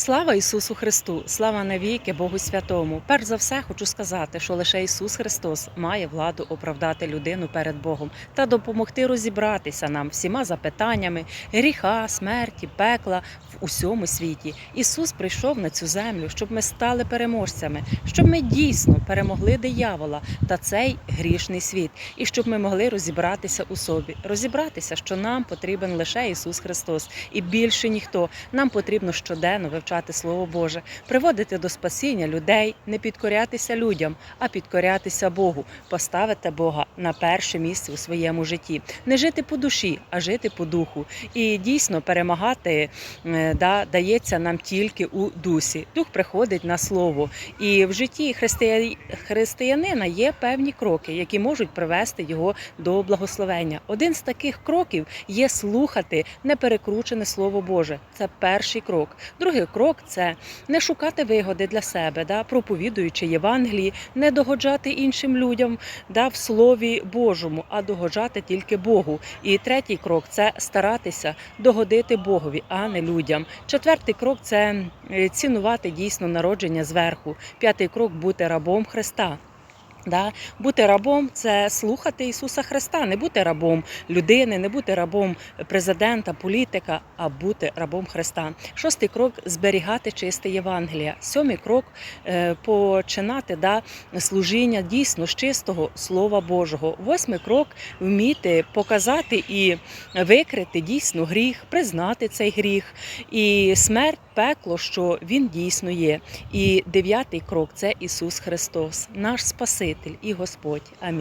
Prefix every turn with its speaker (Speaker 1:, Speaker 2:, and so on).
Speaker 1: Слава Ісусу Христу! Слава навіки Богу Святому! Перш за все, хочу сказати, що лише Ісус Христос має владу оправдати людину перед Богом та допомогти розібратися нам всіма запитаннями гріха, смерті, пекла в усьому світі. Ісус прийшов на цю землю, щоб ми стали переможцями, щоб ми дійсно перемогли диявола та цей грішний світ, і щоб ми могли розібратися у собі, розібратися, що нам потрібен лише Ісус Христос, і більше ніхто. Нам потрібно щоденно вивчати Слово Боже, приводити до спасіння людей, не підкорятися людям, а підкорятися Богу, поставити Бога на перше місце у своєму житті, не жити по душі, а жити по духу. І дійсно перемагати е, да, дається нам тільки у дусі. Дух приходить на слово. І в житті христия- християнина є певні кроки, які можуть привести його до благословення. Один з таких кроків є слухати неперекручене слово Боже. Це перший крок. Другий крок це не шукати вигоди для себе, да, проповідуючи Євангелії, не догоджати іншим людям да, в Слові Божому, а догоджати тільки Богу. І третій крок це старатися догодити Богові, а не людям. Четвертий крок це е, цінувати дійсно народження зверху. П'ятий крок бути рабом Христа. Да? Бути рабом це слухати Ісуса Христа, не бути рабом людини, не бути рабом президента, політика, а бути рабом Христа. Шостий крок зберігати чисте Євангелія. Сьомий крок е, починати да, служіння дійсно з чистого Слова Божого. Восьмий крок вміти показати і викрити дійсно гріх, признати цей гріх і смерть, пекло, що він дійсно є. І дев'ятий крок це Ісус Христос, наш Спаситель і Господь. Амінь.